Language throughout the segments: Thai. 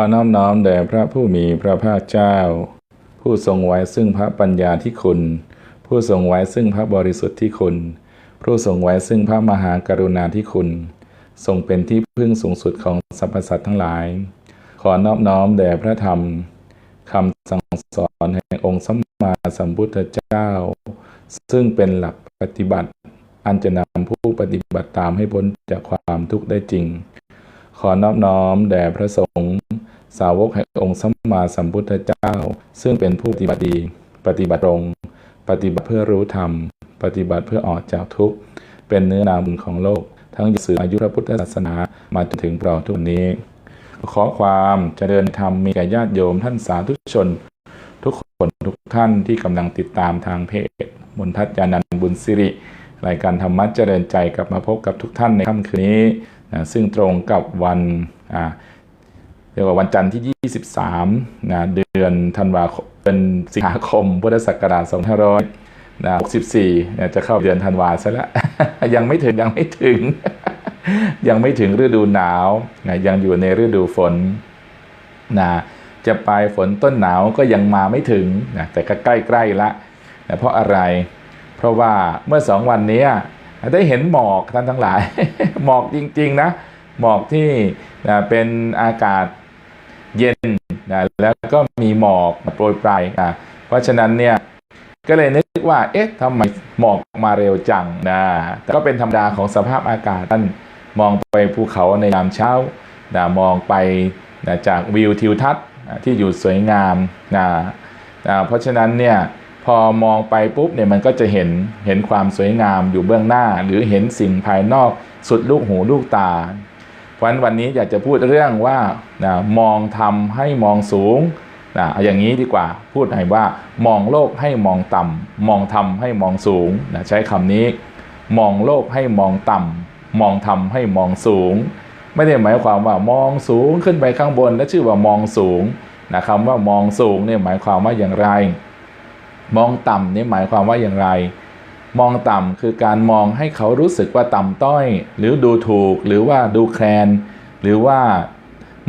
ขอน้อมน้อมแด่พระผู้มีพระภาคเจ้า ผู้ทรงไว้ซึ่งพระปัญญาที่คุณ ผู้ทรงไว้ซึ่งพระบริสุทธิ์ที่คุณ ผู้ทรงไว้ซึ่งพระมหากรุณาที่คุณ ทรงเป็นที่พึ่งสูงสุดของสรรพสัตว์ทั้งหลาย ขอนอบน้อมแด่พระธรรมคำสั่งสอนแห่งองค์สัมมาสัมพุทธเจ้า ซึ่งเป็นหลักปฏิบัติ อันจะนำผู้ปฏิบัติตามให้พ้นจากความทุกข์ได้จริง ขอนอบน้อมแด่พระสงฆ์สาวกแห่งองค์สัมมาสัมพุทธเจ้า ซึ่งเป็นผู้ปฏิบัติดี ปฏิบัติตรง ปฏิบัติเพื่อรู้ธรรม ปฏิบัติเพื่อออกจากทุกข์ เป็นเนื้อนาบุญของโลก ทั้งสื่ออายุพระพุทธศาสนามาจนถึงเราทุกนี้ ขอความเจริญธรรมมีแก่ญาติโยมท่านสาธุชน ทุกคนทุกท่านที่กำลังติดตามทางเพจมนทัศยานันบุญสิริรายการธรรมะเจริญใจกลับมาพบกับทุกท่านในค่ำคืนนี้ ซึ่งตรงกับวันเรียกว่าวันจันทร์ที่ 23นะเดือนธันวาคมเป็นสิงหาคม พุทธศักราช2564 จะเข้าเดือนธันวาซะแล้ว ยังไม่ถึงยังไม่ถึง ยังไม่ถึงฤดูหนาวนะยังอยู่ในฤดูฝนนะจะปลายฝนต้นหนาวก็ยังมาไม่ถึงนะแต่ก็ใกล้ๆละนะเพราะอะไร เพราะว่าเมื่อสองวันนี้ ได้เห็นหมอกท่านทั้งหลาย หมอกจริง ๆ นะ หมอกที่นะเป็นอากาศเย็นนะแล้วก็มีหมอกโปรยปลายนะเพราะฉะนั้นเนี่ยก็เลยนึกว่า เอ๊ะทำไมหมอกมาเร็วจังนะแต่ก็เป็นธรรมดาของสภาพอากาศท่านมองไปภูเขาในยามเช้านะมองไปนะจากวิวทิวทัศน์ที่อยู่สวยงามนะนะเพราะฉะนั้นเนี่ย อมองไปปุ๊บเนี่ยมันก็จะเห็นเห็นความสวยงามอยู่เบื้องหน้า หรือเห็นสิ่งภายนอกสุดลูกหูลูกตา เพราะฉะนั้นวันนี้อยากจะพูดเรื่องว่านะมองทำให้มองสูงนะอาอย่างนี้ดีกว่าพูดให้ว่ามองโลกให้มองต่ำมองทำให้มองสูงนะใช้คำนี้ มองโลกให้มองต่ำมองทำให้มองสูง ไม่ได้หมายความว่ามองสูงขึ้นไปข้างบน และชื่อว่ามองสูงนะคำว่ามองสูงเนี่ยหมายความว่าอย่างไร มองต่ำนี่หมายความว่าอย่างไร มองต่ำคือการมองให้เขารู้สึกว่าต่ำต้อย หรือดูถูกหรือว่าดูแคลน หรือว่า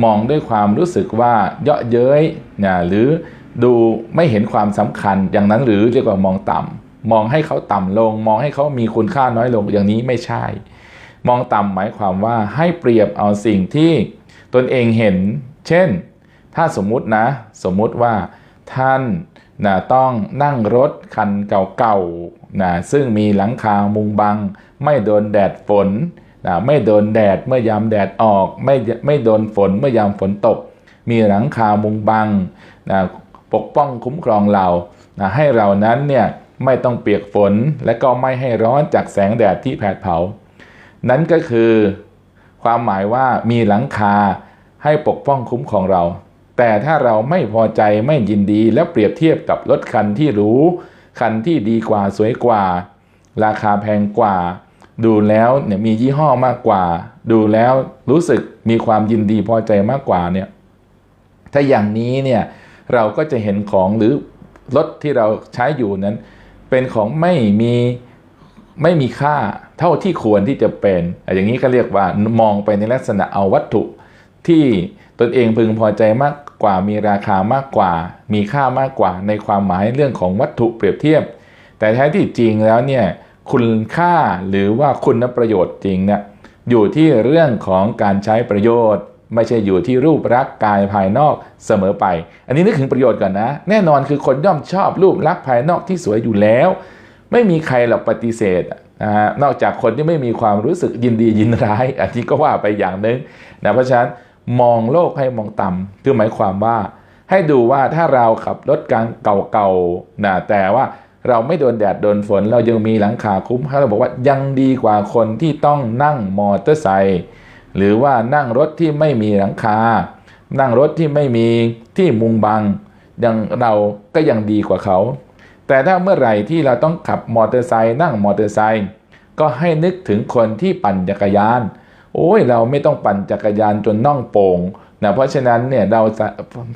มองด้วยความรู้สึกว่าเยาะเย้ยนะหรือดูไม่เห็นความสำคัญอย่างนั้นหรือเรียกว่ามองต่ำมองให้เขาต่ำลง มองให้เขามีคุณค่าน้อยลงอย่างนี้ไม่ใช่ มองต่ำหมายความว่าให้เปรียบเอาสิ่งที่ตนเองเห็น เช่น ถ้าสมมุตินะ สมมุติว่าท่าน นะต้องนั่งรถคันเก่าๆนะซึ่งมีหลังคามุงบัง ไม่โดนแดดฝนนะไม่โดนแดดเมื่อยามแดดออก ไม่ไม่โดนฝนเมื่อยามฝนตก มีหลังคามุงบังนะปกป้องคุ้มครองเรานะให้เรานั้นเนี่ยไม่ต้องเปียกฝนและก็ไม่ให้ร้อนจากแสงแดดที่แผดเผา นั้นก็คือความหมายว่ามีหลังคาให้ปกป้องคุ้มครองเรา แต่ถ้าเราไม่พอใจไม่ยินดีแล้วเปรียบเทียบกับรถคันที่หรูคันที่ดีกว่าสวยกว่า ราคาแพงกว่า ดูแล้วเนี่ยมียี่ห้อมากกว่า ดูแล้วรู้สึกมีความยินดีพอใจมากกว่าเนี่ยถ้าอย่างนี้เนี่ยเราก็จะเห็นของหรือรถที่เราใช้อยู่นั้น เป็นของไม่มีไม่มีค่าเท่าที่ควรที่จะเป็น อย่างนี้ก็เรียกว่ามองไปในลักษณะเอาวัตถุที่ตนเองพึงพอใจมาก กว่ามีราคามากกว่า มีค่ามากกว่าในความหมายเรื่องของวัตถุเปรียบเทียบ แต่แท้ที่จริงแล้วเนี่ยคุณค่าหรือว่าคุณประโยชน์จริงเนี่ยอยู่ที่เรื่องของการใช้ประโยชน์ ไม่ใช่อยู่ที่รูปลักษ์กายภายนอกเสมอไป อันนี้นึกถึงประโยชน์ก่อนนะ แน่นอนคือคนย่อมชอบรูปลักษณ์ภายนอกที่สวยอยู่แล้ว ไม่มีใครหรอกปฏิเสธนะฮะนอกจากคนที่ไม่มีความรู้สึกยินดียินร้าย อันนี้ก็ว่าไปอย่างนึงนะเพราะฉะนั้น มองโลกให้มองต่ำคือหมายความว่า ให้ดูว่าถ้าเราขับรถกลางเก่าๆนะแต่ว่าเราไม่โดนแดดโดนฝน เรายังมีหลังคาคุ้มเขาบอกว่ายังดีกว่าคนที่ต้องนั่งมอเตอร์ไซค์หรือว่านั่งรถที่ไม่มีหลังคา นั่งรถที่ไม่มีที่มุงบังยังเราก็ยังดีกว่าเขา แต่ถ้าเมื่อไหร่ที่เราต้องขับมอเตอร์ไซค์นั่งมอเตอร์ไซค์ก็ให้นึกถึงคนที่ปั่นจักรยาน โอ้ยเราไม่ต้องปั่นจักรยานจนน่องโป่งนะเพราะฉะนั้นเนี่ยเรา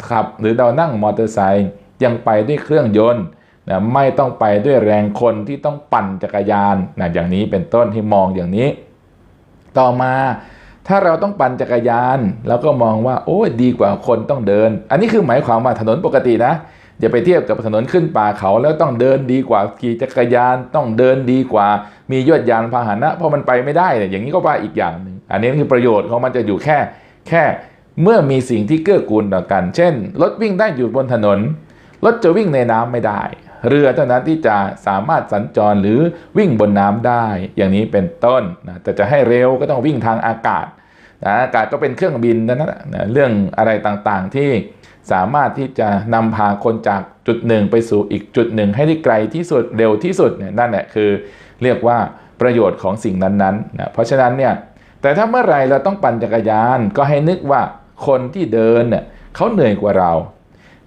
ขับหรือเรานั่งมอเตอร์ไซค์ยังไปด้วยเครื่องยนต์นะไม่ต้องไปด้วยแรงคนที่ต้องปั่นจักรยานนะอย่างนี้เป็นต้นที่มองอย่างนี้ ต่อมาถ้าเราต้องปั่นจักรยานเราก็มองว่าโอ้ยดีกว่าคนต้องเดิน อันนี้คือหมายความว่าถนนปกตินะอย่าไปเทียบกับถนนขึ้นป่าเขาแล้วต้องเดินดีกว่าขี่จักรยานต้องเดินดีกว่า มียวดยานพาหนะเพราะมันไปไม่ได้เนี่ยอย่างนี้ก็ว่าอีกอย่างหนึ่ง อันนี้คือประโยชน์ของมันจะอยู่แค่แค่เมื่อมีสิ่งที่เกื้อกูลต่อกัน เช่น รถวิ่งได้อยู่บนถนน รถจะวิ่งในน้ำไม่ได้ เรือเท่านั้นที่จะสามารถสัญจรหรือวิ่งบนน้ำได้ อย่างนี้เป็นต้นนะแต่จะให้เร็วก็ต้องวิ่งทางอากาศนะอากาศก็เป็นเครื่องบินนั่นนะนะเรื่องอะไรต่างๆที่สามารถที่จะนำพาคนจากจุดหนึ่งไปสู่อีกจุดหนึ่งให้ได้ไกลที่สุดเร็วที่สุดเนี่ยนั่นแหละคือ เรียกว่าประโยชน์ของสิ่งนั้นๆนะเพราะฉะนั้นเนี่ย แต่ถ้าเมื่อไรเราต้องปั่นจักรยานก็ให้นึกว่าคนที่เดินเนี่ยเขาเหนื่อยกว่าเรา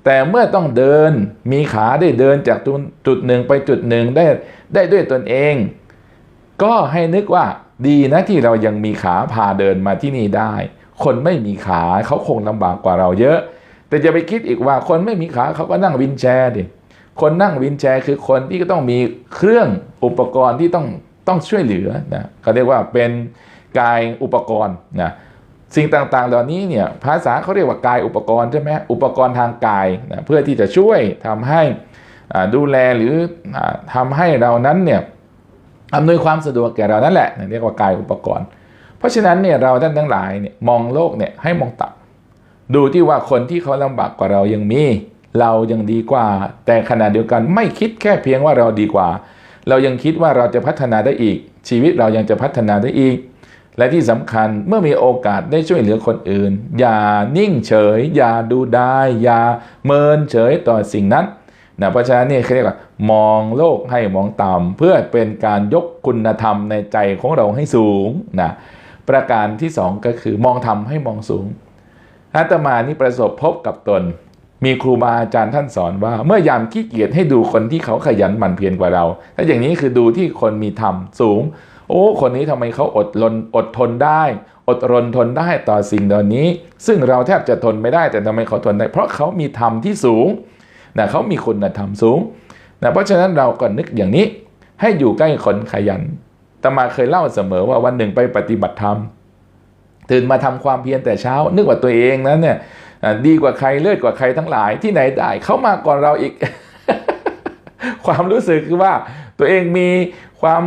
แต่เมื่อต้องเดินมีขาได้เดินจากจุดหนึ่งไปจุดหนึ่งได้ได้ด้วยตนเอง ก็ให้นึกว่าดีนะที่เรายังมีขาพาเดินมาที่นี่ได้ คนไม่มีขาเขาคงลำบากกว่าเราเยอะ แต่จะไปคิดอีกว่าคนไม่มีขาเขาก็นั่งวินแชร์ดิคนนั่งวินแชร์คือคนที่ก็ต้องมีเครื่องอุปกรณ์ที่ต้องต้องช่วยเหลือนะเขาเรียกว่าเป็น กายอุปกรณ์นะสิ่งต่างๆ เหล่านี้เนี่ยภาษาเขาเรียกว่ากายอุปกรณ์ใช่ไหมอุปกรณ์ทางกายนะเพื่อที่จะช่วยทำให้ดูแลหรืออทำให้เรานั้นเนี่ยอำนวยความสะดวกแก่เรานั่นแหละเรียกว่ากายอุปกรณ์ เพราะฉะนั้นเนี่ยเราท่านทั้งหลายเนี่ยมองโลกเนี่ยให้มองต่ำดูที่ว่าคนที่เขาลำบากกว่าเรายังมี เรายังดีกว่า แต่ขณะเดียวกันไม่คิดแค่เพียงว่าเราดีกว่า เรายังคิดว่าเราจะพัฒนาได้อีก ชีวิตเรายังจะพัฒนาได้อีก และที่สำคัญเมื่อมีโอกาสได้ช่วยเหลือคนอื่น อย่านิ่งเฉย อย่าดูได้อย่าเมินเฉยต่อสิ่งนั้นนะเพราะฉะนั้นนี่เขาเรียกว่ามองโลกให้มองต่ำเพื่อเป็นการยกคุณธรรมในใจของเราให้สูงนะประการที่สองก็คือมองธรรมให้มองสูงอาตมานี่ประสบพบกับตน มีครูบาอาจารย์ท่านสอนว่า เมื่อยามขี้เกียจให้ดูคนที่เขาขยันหมั่นเพียรกว่าเราถ้าอย่างนี้คือดูที่คนมีธรรมสูง โอ้คนนี้ทำไมเขาอดลนอดทนได้ อดรนทนได้ต่อสิ่งเหล่านี้ ซึ่งเราแทบจะทนไม่ได้แต่ทำไมเขาทนได้ เพราะเขามีธรรมที่สูงนะเขามีคุณธรรมสูงนะเพราะฉะนั้นเราก็นึกอย่างนี้ ให้อยู่ใกล้คนขยันตมาเคยเล่าเสมอว่าวันหนึ่งไปปฏิบัติธรรมตื่นมาทำความเพียรแต่เช้า นึกว่าตัวเองนั้นเนี่ยดีกว่าใครเลิศกว่าใครทั้งหลายที่ไหนได้เขามาก่อนเราอีก ความรู้สึกคือว่าตัวเองมีความ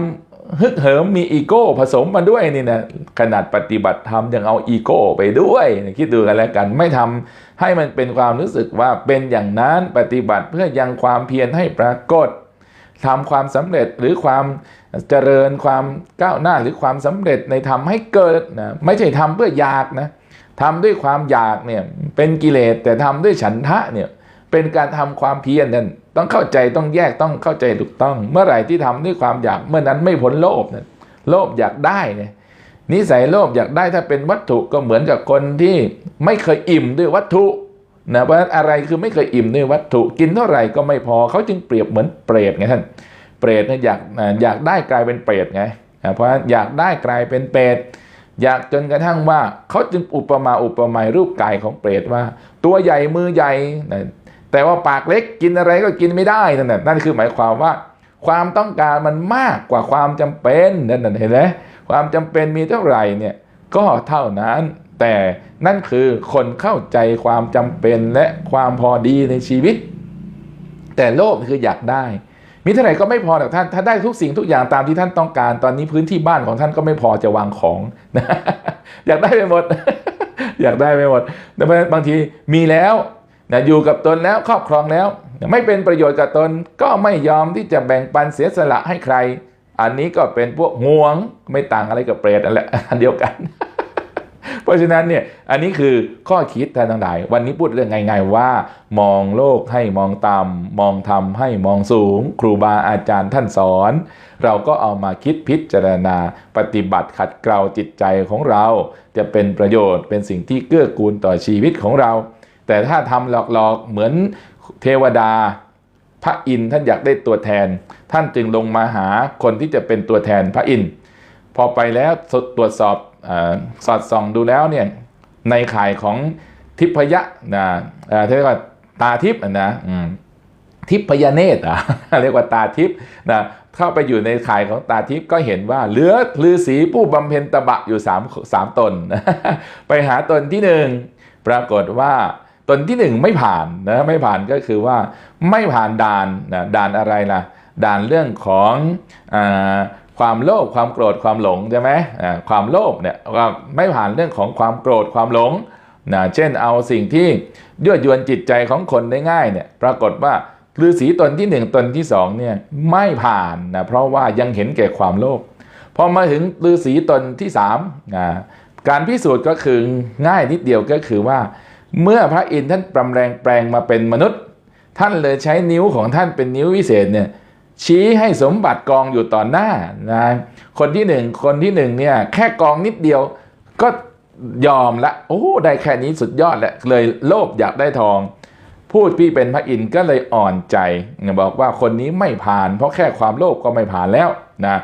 ฮึกเหิมมีอีโก้ผสมมาด้วยนี่นะขนาดปฏิบัติธรรมยังเอาอีโก้ไปด้วยคิดดูกันแล้วกัน ไม่ทำให้มันเป็นความรู้สึกว่าเป็นอย่างนั้นปฏิบัติเพื่อยังความเพียรให้ปรากฏทำความสำเร็จหรือความเจริญความก้าวหน้าหรือความสำเร็จในทำให้เกิดนะไม่ใช่ทำเพื่ออยากนะทำด้วยความอยากเนี่ยเป็นกิเลสแต่ทำด้วยฉันทะเนี่ย เป็นการทำความเพียรนั่นต้องเข้าใจต้องแยกต้องเข้าใจถูกต้อง เมื่อไหร่ที่ทำด้วยความอยากเมื่อนั้นไม่พ้นโลภนะโลภอยากได้เนี่ยนิสัยโลภอยากได้ถ้าเป็นวัตถุก็เหมือนกับคนที่ไม่เคยอิ่มด้วยวัตถุนะเพราะฉะนั้นอะไรคือไม่เคยอิ่มด้วยวัตถุกินเท่าไหร่ก็ไม่พอเขาจึงเปรียบเหมือนเปรตไงท่านเปรตเนี่ยอยากอยากได้กลายเป็นเปรตไงเพราะอยากได้กลายเป็นเปรตอยากจนกระทั่งว่าเขาจึงอุปมาอุปไมยรูปกายของเปรตว่า ตัวใหญ่มือใหญ่ แต่ว่าปากเล็กกินอะไรก็กินไม่ได้นั่นแหละนั่นคือหมายความว่า ความต้องการมันมากกว่าความจำเป็นนั่นเห็นไหมความจำเป็นมีเท่าไหร่เนี่ยก็เท่านั้น แต่นั่นคือคนเข้าใจความจำเป็นและความพอดีในชีวิต แต่โลภคืออยากได้ มีเท่าไหร่ก็ไม่พอหรอกท่าน ถ้าได้ทุกสิ่งทุกอย่างตามที่ท่านต้องการ ตอนนี้พื้นที่บ้านของท่านก็ไม่พอจะวางของนะอยากได้ไปหมด อยากได้ไปหมดแต่บางทีมีแล้ว นะอยู่กับตนแล้วครอบครองแล้ว ไม่เป็นประโยชน์กับตนก็ไม่ยอมที่จะแบ่งปันเสียสละให้ใคร อันนี้ก็เป็นพวกห่วงไม่ต่างอะไรกับเปรตนั่นแหละอันเดียวกัน เพราะฉะนั้นเนี่ยอันนี้คือข้อคิดท่านทั้งหลาย วันนี้พูดเรื่องง่ายๆว่า มองโลกให้มองต่ำมองธรรมให้มองสูง ครูบาอาจารย์ท่านสอน เราก็เอามาคิดพิจารณา ปฏิบัติขัดเกลาจิตใจของเรา จะเป็นประโยชน์เป็นสิ่งที่เกื้อกูลต่อชีวิตของเรา แต่ถ้าทำหลอกๆเหมือนเทวดา พระอินทร์ท่านอยากได้ตัวแทน ท่านจึงลงมาหาคนที่จะเป็นตัวแทนพระอินทร์พอไปแล้วตรวจสอบอสอดส่องดูแล้วเนี่ยในข่ายของทิพยะนะเรียกว่าตาทิพนะทิพยเนตรอะเรียกว่าตาทิพนะเข้าไปอยู่ในข่ายของตาทิพก็เห็นว่าเหลือฤาษีผู้บำเพ็ญตบะอยู่สามสามตน ไปหาตนที่หนึ่งปรากฏว่า ตนที่หนึ่งไม่ผ่านนะไม่ผ่านก็คือว่าไม่ผ่านด่านนะด่านอะไรล่ะด่านเรื่องของอความโลภความโกรธความหลงใช่ไหมความโลภเนี่ยก็ไม่ผ่านเรื่องของความโกรธความหลงนะเช่นเอาสิ่งที่ยั่วยวนจิตใจของคนได้ง่ายเนี่ยปรากฏว่าฤาษีตนที่หนึ่งตนที่สองเนี่ยไม่ผ่านนะเพราะว่ายังเห็นแก่ความโลภพอมาถึงฤาษีตนที่สามการพิสูจน์ก็คือง่ายนิดเดียวก็คือว่า เมื่อพระอินทร์ท่านปรำแรงแปลงมาเป็นมนุษย์ ท่านเลยใช้นิ้วของท่านเป็นนิ้ววิเศษเนี่ยชี้ให้สมบัติกองอยู่ต่อหน้านะคนที่หนึ่งคนที่หนึ่งเนี่ยแค่กองนิดเดียวก็ยอมละโอ้ได้แค่นี้สุดยอดแล้วเลยโลภอยากได้ทอง พูดพี่เป็นพระอินทร์ก็เลยอ่อนใจบอกว่าคนนี้ไม่ผ่าน เพราะแค่ความโลภก็ไม่ผ่านแล้วนะ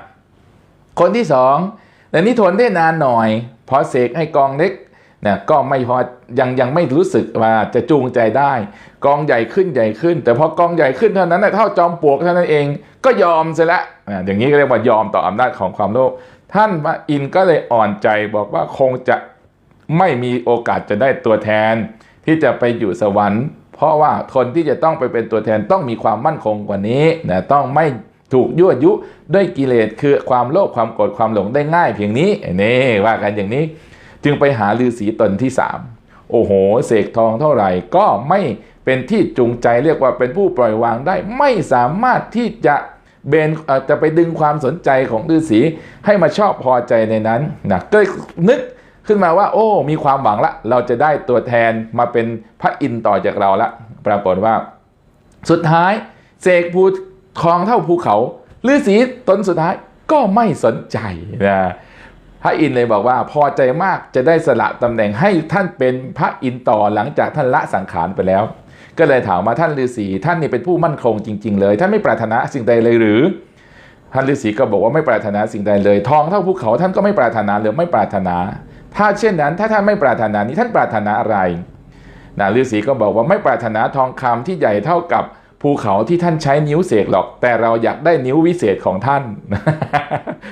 คนที่สองแต่นี่ทนได้นานหน่อยพอเสกให้กองเล็ก นะก็ไม่พอยังยังไม่รู้สึกว่าจะจูงใจได้ กองใหญ่ขึ้นใหญ่ขึ้น แต่พอกองใหญ่ขึ้นเท่านั้นนะเท่าจอมปลวกเท่านั้นเองก็ยอมเสียละอะอย่างนี้ก็เรียกว่ายอมต่ออำนาจของความโลภท่านพระอินก็เลยอ่อนใจบอกว่าคงจะไม่มีโอกาสจะได้ตัวแทน ที่จะไปอยู่สวรรค์ เพราะว่าคนที่จะต้องไปเป็นตัวแทนต้องมีความมั่นคงกว่านี้นะต้องไม่ถูกยั่วยุด้วยกิเลสคือความโลภความโกรธความหลงได้ง่ายเพียงนี้นี่ว่ากันอย่างนี้ จึงไปหาฤาษีตนที่สามโอ้โห เสกทองเท่าไหร่ก็ไม่เป็นที่จูงใจเรียกว่าเป็นผู้ปล่อยวางได้ ไม่สามารถที่จะเบนจะไปดึงความสนใจของฤาษีให้มาชอบพอใจในนั้นนะก็นึกขึ้นมาว่า โอ้ มีความหวังละ เราจะได้ตัวแทนมาเป็นพระอินทร์ต่อจากเราละปรากฏว่า สุดท้ายเสกภูทองเท่าภูเขาฤาษีตนสุดท้ายก็ไม่สนใจนะ ระอินทร์เลยบอกว่าพอใจมากจะได้สละตำแหน่งให้ท่านเป็นพระอินทร์ต่อหลังจากท่านละสังขารไปแล้ว ก็เลยถามมาท่านฤาษีท่านนี่เป็นผู้มั่นคงจริง ๆ เลย ท่านไม่ปรารถนาสิ่งใดเลยหรือท่านฤาษีก็บอกว่าไม่ปรารถนาสิ่งใดเลย ทองเท่าภูเขาท่านก็ไม่ปรารถนาหรือไม่ปรารถนา ถ้าเช่นนั้น ถ้าท่านไม่ปรารถนานี้ท่านปรารถนาอะไรนะฤาษีก็บอกว่าไม่ปรารถนาทองคำที่ใหญ่เท่ากับ ภูเขาที่ท่านใช้นิ้วเสกหรอก แต่เราอยากได้นิ้ววิเศษของท่าน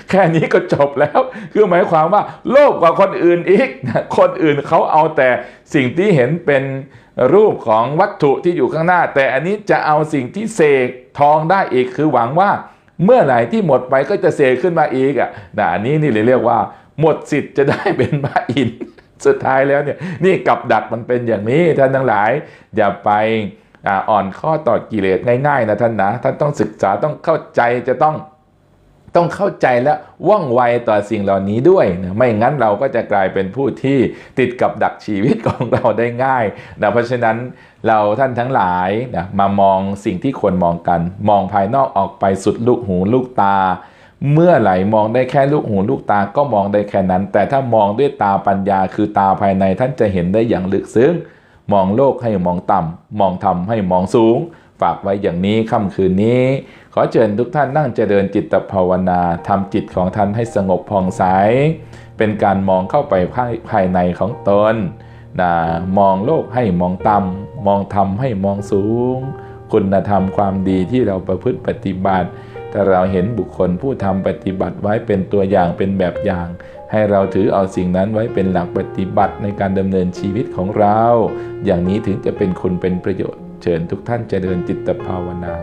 แค่นี้ก็จบแล้ว คือหมายความว่า โลภกว่าคนอื่นอีก คนอื่นเขาเอาแต่สิ่งที่เห็นเป็นรูปของวัตถุที่อยู่ข้างหน้า แต่อันนี้จะเอาสิ่งที่เสกทองได้อีกคือหวังว่า เมื่อไหร่ที่หมดไปก็จะเสกขึ้นมาอีกอะนะอันนี้นี่เลยเรียกว่า หมดสิทธิ์จะได้เป็นพระอินทร์สุดท้ายแล้วเนี่ยนี่กับดักมันเป็นอย่างนี้ท่านทั้งหลาย อย่าไป อ่อนข้อต่อกิเลสง่ายๆนะท่านนะท่านต้องศึกษาต้องเข้าใจจะต้องต้องเข้าใจและว่องไวต่อสิ่งเหล่านี้ด้วยนะไม่งั้นเราก็จะกลายเป็นผู้ที่ติดกับดักชีวิตของเราได้ง่ายนะเพราะฉะนั้นเราท่านทั้งหลายนะมามองสิ่งที่ควรมองกัน มองภายนอกออกไปสุดลูกหูลูกตา เมื่อไหร่มองได้แค่ลูกหูลูกตาก็มองได้แค่นั้น แต่ถ้ามองด้วยตาปัญญาคือตาภายในท่านจะเห็นได้อย่างลึกซึ้ง มองโลกให้มองต่ำมองธรรมให้มองสูง ฝากไว้อย่างนี้ค่ำคืนนี้ ขอเชิญทุกท่านนั่งเจริญจิตภาวนาทำจิตของท่านให้สงบผ่องใส เป็นการมองเข้าไปภายในของตนนะมองโลกให้มองต่ำมองธรรมให้มองสูง คุณธรรมความดีที่เราประพฤติปฏิบัติ ถ้าเราเห็นบุคคลผู้ทำปฏิบัติไว้เป็นตัวอย่างเป็นแบบอย่าง ให้เราถือเอาสิ่งนั้นไว้เป็นหลักปฏิบัติในการดำเนินชีวิตของเรา อย่างนี้ถึงจะเป็นคุณเป็นประโยชน์ เชิญทุกท่านเจริญจิตภาวนา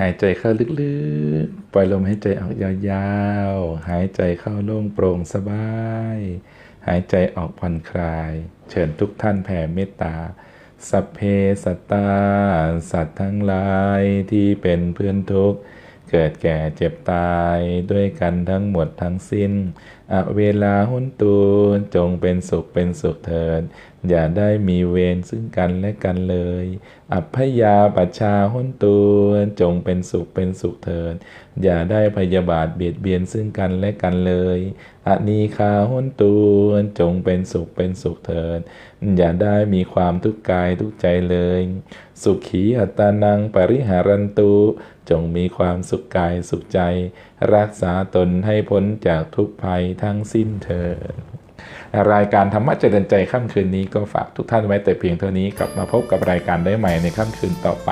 หายใจเข้าลึกๆ ปล่อยลมหายใจออกยาวๆ หายใจเข้าโล่งโปร่งสบาย หายใจออกผ่อนคลาย เชิญทุกท่านแผ่เมตตา สัพเพสัตตา สัตว์ทั้งหลายที่เป็นเพื่อนทุกข์ เกิดแก่เจ็บตายด้วยกันทั้งหมดทั้งสิ้นอเวลาหุนตูจงเป็นสุขเป็นสุขเถิด อย่าได้มีเวรซึ่งกันและกันเลย อัพยาปัชชาหุนตูจงเป็นสุขเป็นสุขเถิด อย่าได้พยาบาทเบียดเบียนซึ่งกันและกันเลยอนีคาหุนตูจงเป็นสุขเป็นสุขเถิด อย่าได้มีความทุกข์กายทุกใจเลย สุขีอัตานังปริหารันตุจงมีความสุขกายสุขใจ รักษาตนให้พ้นจากทุกภัยทั้งสิ้นเถิดรายการธรรมะเจริญใจค่ำคืนนี้ก็ฝากทุกท่านไว้แต่เพียงเท่านี้กลับมาพบกับรายการได้ใหม่ในค่ำคืนต่อไป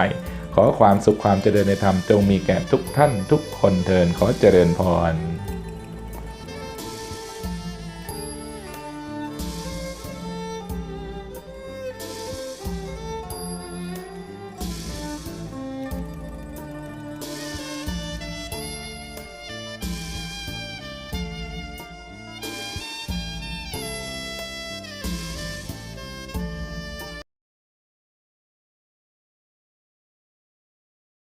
ขอความสุขความเจริญในธรรมจงมีแก่ทุกท่านทุกคนเทินขอเจริญพร